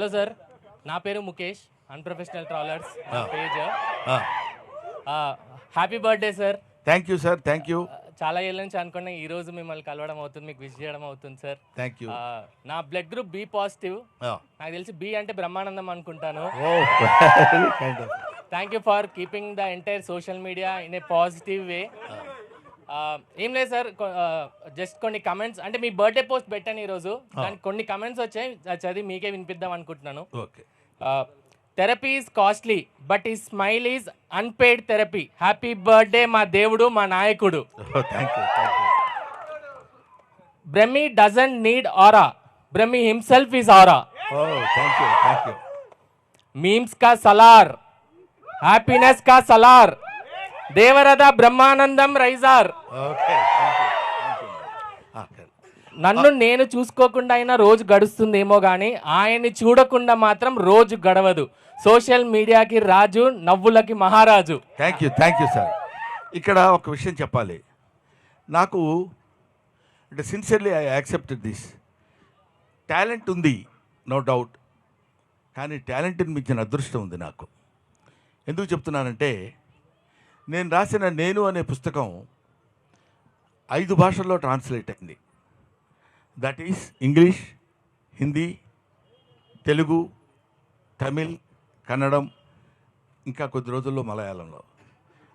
Hello sir నా పేరు Mukesh unprofessional travellers page. Happy birthday sir thank you sir thank you చాలా ఏళ్ళ నుంచి అనుకున్నా ఈ రోజు మిమ్మల్ని కలవడం అవుతుంది మీకు విష్ చేయడం అవుతుంది సార్ థ్యాంక్ యూ నా బ్లడ్ గ్రూప్ బి పాజిటివ్ నాకు తెలిసి బి అంటే బ్రహ్మానందం అనుకుంటాను. Thank you for keeping the entire social media in a positive way ఏం లేదు సార్ జస్ట్ కొన్ని కమెంట్స్ అంటే మీ బర్త్డే పోస్ట్ పెట్టాను ఈరోజు. దానికి కొన్ని కమెంట్స్ వచ్చాయి. చదివి మీకే వినిపిద్దాం అనుకుంటున్నాను. థెరపీ ఈజ్ కాస్ట్లీ బట్ ఈ smile is unpaid therapy happy birthday మా దేవుడు మా నాయకుడు. Brahmi doesn't need aura Brahmi himself is aura memes కా సలార్ హ్యాపీనెస్ కా సలార్ దేవరథ బ్రహ్మానందం రైజార్. నన్ను నేను చూసుకోకుండా అయినా రోజు గడుస్తుందేమో కానీ ఆయన్ని చూడకుండా మాత్రం రోజు గడవదు. సోషల్ మీడియాకి రాజు నవ్వులకి మహారాజు. Thank you thank you sir ఇక్కడ ఒక విషయం చెప్పాలి. నాకు అంటే sincerely I accepted this talent ఉంది నో డౌట్ కానీ టాలెంట్ని మించిన అదృష్టం ఉంది నాకు. ఎందుకు చెప్తున్నానంటే నేను రాసిన నేను అనే పుస్తకం ఐదు భాషల్లో ట్రాన్స్లేట్ అయింది. That is English Hindi Telugu Tamil కన్నడం ఇంకా కొద్ది రోజుల్లో మలయాళంలో.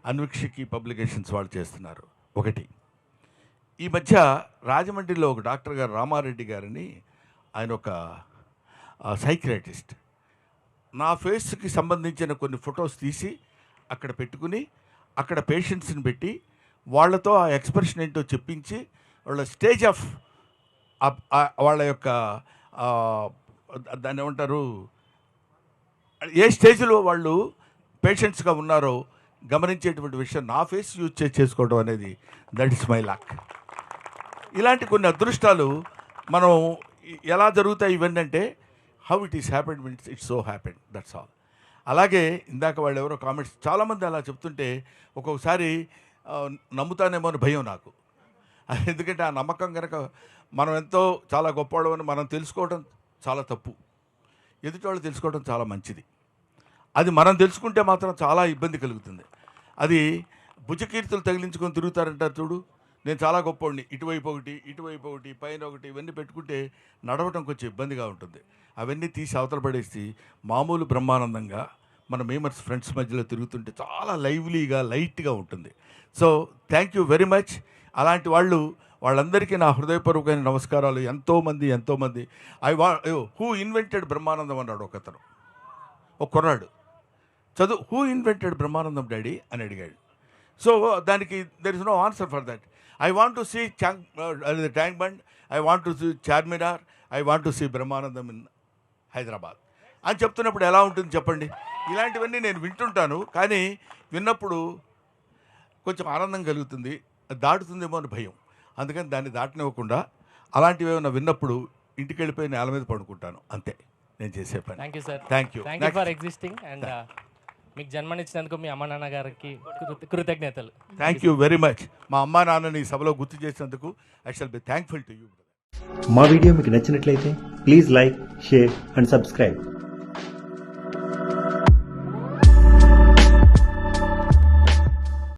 అన్వీక్షకి పబ్లికేషన్స్ వాళ్ళు చేస్తున్నారు. ఒకటి. ఈ మధ్య రాజమండ్రిలో ఒక డాక్టర్ గారు రామారెడ్డి గారని ఆయన ఒక సైక్రాటిస్ట్ నా ఫేస్కి సంబంధించిన కొన్ని ఫొటోస్ తీసి అక్కడ పెట్టుకుని అక్కడ పేషెంట్స్ని పెట్టి వాళ్ళతో ఆ ఎక్స్ప్రెషన్ ఏంటో చెప్పించి వాళ్ళ స్టేజ్ ఆఫ్ వాళ్ళ యొక్క దాన్ని ఏమంటారు? ఏ స్టేజ్లో వాళ్ళు పేషెంట్స్గా ఉన్నారో గమనించేటువంటి విషయం నా ఫేస్ యూజ్ చేసుకోవడం అనేది దట్ ఇస్ మై లాక్. ఇలాంటి కొన్ని అదృష్టాలు మనం ఎలా జరుగుతాయి ఇవన్నీ అంటే how it is happen means it's so happen that's all. అలాగే ఇందాక వాళ్ళు ఎవరో కామెంట్స్ చాలామంది అలా చెప్తుంటే ఒక్కొక్కసారి నమ్ముతానేమో అని భయం నాకు. ఎందుకంటే ఆ నమ్మకం కనుక మనం ఎంతో చాలా గొప్పవాళ్ళమని మనం తెలుసుకోవడం చాలా తప్పు. ఎదుటోళ్ళు తెలుసుకోవడం చాలా మంచిది. అది మనం తెలుసుకుంటే మాత్రం చాలా ఇబ్బంది కలుగుతుంది. అది భుజకీర్తులు తగిలించుకొని తిరుగుతారంటారు చూడు. నేను చాలా గొప్పవాడిని. ఇటువైపు ఒకటి ఇటువైపు ఒకటి పైన ఒకటి ఇవన్నీ పెట్టుకుంటే నడవటం కొంచెం ఇబ్బందిగా ఉంటుంది. అవన్నీ తీసి అవతల పడేసి మామూలు బ్రహ్మానందంగా మన మేమర్స్ ఫ్రెండ్స్ మధ్యలో తిరుగుతుంటే చాలా లైవ్లీగా లైట్గా ఉంటుంది. So thank you very much. అలాంటి వాళ్ళు వాళ్ళందరికీ నా హృదయపూర్వకమైన నమస్కారాలు. ఎంతోమంది ఎంతోమంది ఐ వా హూ ఇన్వెంటెడ్ బ్రహ్మానందం అన్నాడు ఒకతను. ఒక కుర్రాడు. చదువు హూ ఇన్వెంటెడ్ బ్రహ్మానందం డాడీ అని అడిగాడు. సో దానికి there is no answer for that I want to see Chang tank bund I want to see Charminar I want to see Brahmanandam in Hyderabad అని చెప్తున్నప్పుడు ఎలా ఉంటుంది చెప్పండి? ఇలాంటివన్నీ నేను వింటుంటాను కానీ విన్నప్పుడు కొంచెం ఆనందం కలుగుతుంది దాటుతుందేమో అని భయం. అందుకని దాన్ని దాటనివ్వకుండా అలాంటివి ఏమైనా విన్నప్పుడు ఇంటికి వెళ్ళిపోయి నేల మీద పడుకుంటాను. అంతే. నేను చేసే పని. Thank you sir thank you for existing and మీకు జన్మనిచ్చినందుకు మీ అమ్మ నాన్న గారికి కృత- కృతజ్ఞతలు. థ్యాంక్ యూ వెరీ మచ్ మా అమ్మా నాన్నని ఈ సభలో గుర్తు చేసినందుకు I shall be thankful to you మా వీడియో మీకు నచ్చినట్లయితే please like share and subscribe